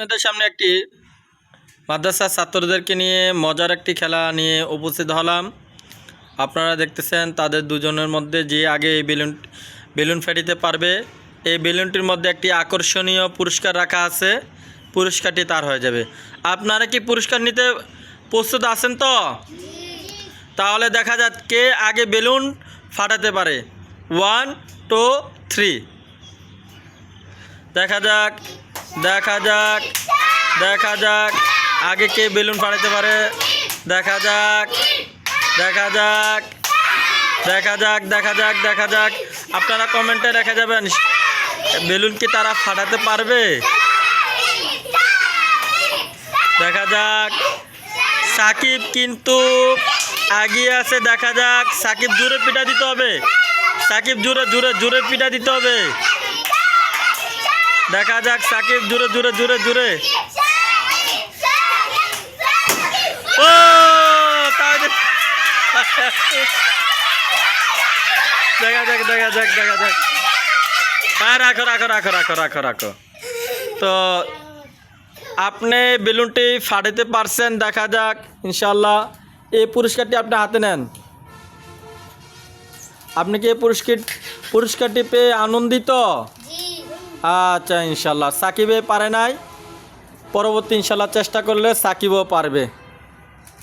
আপনাদের সামনে একটি মাদ্রাসার ছাত্রদেরকে নিয়ে মজার একটি খেলা নিয়ে উপস্থিত হলাম। আপনারা দেখতেছেন তাদের দুজনের মধ্যে যে আগে এই বেলুন বেলুন ফেটিতে পারবে, এই বেলুনটির মধ্যে একটি আকর্ষণীয় পুরস্কার রাখা আছে, পুরস্কারটি তার হয়ে যাবে। আপনারা কি পুরস্কার নিতে প্রস্তুত আছেন তো? তাহলে দেখা যাক কে আগে বেলুন ফাটাতে পারে। ওয়ান টু থ্রি দেখা যাক দেখা যাক দেখা যাক, আগে কে বেলুন ফাটাতে পারে? দেখা যাক দেখা যাক দেখা যাক দেখা যাক দেখা যাক। আপনারা কমেন্টে রেখে যাবেন, বেলুন কি তারা ফাটাতে পারবে? দেখা যাক। সাকিব কিন্তু এগিয়ে আছে, দেখা যাক। সাকিব জুড়ে পিঠা দিতে হবে। সাকিব জুড়ে জুড়ে জুড়ে পিঠা দিতে হবে। দেখা যাক, সাকিব জোরে জুড়ে জোরে জোরে ও দেখা যাক দেখা যাক দেখা যাক। হ্যাঁ রাখো রাখো রাখো রাখো রাখো রাখো। তো, আপনি বেলুনটি ফাটাতে পারছেন, দেখা যাক ইনশাল্লাহ এই পুরস্কারটি আপনি হাতে নেন। আপনি কি এই পুরস্কার পুরস্কারটি পেয়ে আনন্দিত? আচ্ছা ইনশাল্লাহ। সাকিবে পারে নাই। পরবর্তী ইনশাল্লাহ চেষ্টা করলে সাকিবও পারবে।